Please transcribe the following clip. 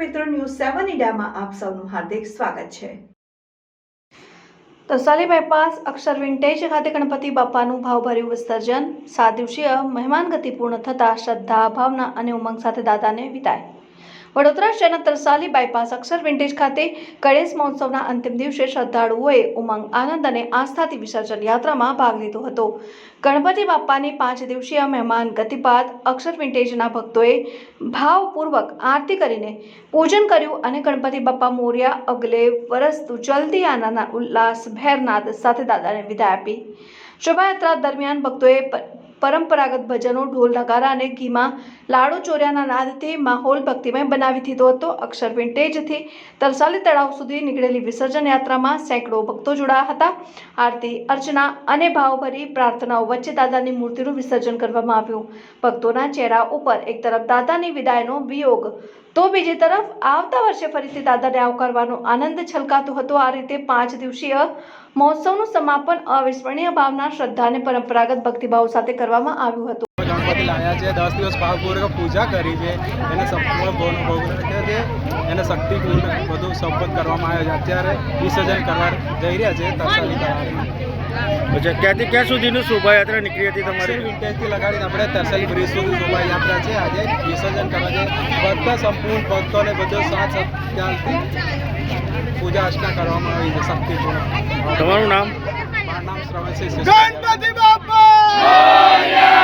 News સેવન ઇન્ડિયામાં આપ સૌનું હાર્દિક સ્વાગત છે. તરસાલી બાયપાસ અક્ષર વિન્ટેજ ખાતે ગણપતિ બાપાનું ભાવભર્યું વિસર્જન. સાત દિવસીય મહેમાન ગતિ પૂર્ણ થતાં શ્રદ્ધા, ભાવના અને ઉમંગ સાથે દાદાને વિદાય. વડોદરા શહેરના તરસાલી બાયપાસ અક્ષર વિન્ટેજ ખાતે ગણેશ મહોત્સવના અંતિમ દિવસે શ્રદ્ધાળુઓએ ઉમંગ, આનંદ અને આસ્થાથી વિસર્જન યાત્રામાં ભાગ લીધો હતો. ગણપતિ બાપ્પાની પાંચ દિવસીય મહેમાન ગતિ બાદ અક્ષર વિન્ટેજના ભક્તોએ ભાવપૂર્વક આરતી કરીને પૂજન કર્યું અને ગણપતિ બાપ્પા મોર્યા અગલે વરસતું જલ્દી આનાના ઉલ્લાસ ભેરનાદ સાથે દાદાને વિદાય આપી. શોભાયાત્રા દરમિયાન ભક્તોએ પરંપરાગત ભજનો, ઢોલ, નગારા અને ઘીમાં લાડુ ચોર્યાના નાદથી માહોલ ભક્તિમય બનાવી દીધો હતો. અક્ષર વિન્ટેજથી તરસાલી તળાવ સુધી નીકળેલી વિસર્જન યાત્રામાં સેંકડો ભક્તો જોડાયા હતા. આરતી, અર્ચના અને ભાવભરી પ્રાર્થનાઓ વચ્ચે દાદાની મૂર્તિનું વિસર્જન કરવામાં આવ્યું. ભક્તોના ચહેરા ઉપર એક તરફ દાદાની વિદાયનો વિયોગ, તો બીજી તરફ આવતા વર્ષે ફરીથી દાદાને આવકારવાનો આનંદ છલકાતો હતો. આ રીતે પાંચ દિવસીય મહોત્સવનું સમાપન અવિસ્મરણીય ભાવના, શ્રદ્ધા અને પરંપરાગત ભક્તિભાવ સાથે કરવામાં આવ્યું હતું. ગણપતિ લાવ્યા છે દસ દિવસ ભાવપૂર્વક પૂજા કરી છે. એને સંપૂર્ણ ભોગ ભોગ છે. એને શક્તિપૂર્ણ બધું સંપન્ન કરવામાં આવ્યો છે. અત્યારે વિસર્જન કરવા જઈ રહ્યા છે તરસાલી તળાવે ક્યાંથી ક્યાં સુધીનું શોભાયાત્રા નીકળી હતી તમારી? વિન્ટેજથી લગાડીને આપણે તરસાલી બ્રિજ સુધી શોભાયાત્રા છે. આજે વિસર્જન કરવા છે. બધા સંપૂર્ણ ભક્તોને બધો સાથ સત્યાથી પૂજા અર્ચના કરવામાં આવી છે શક્તિપૂર્ણ. તમારું નામ? મારું નામ શ્રવણસિંહ ગણપતિ બાપા! Hallelujah.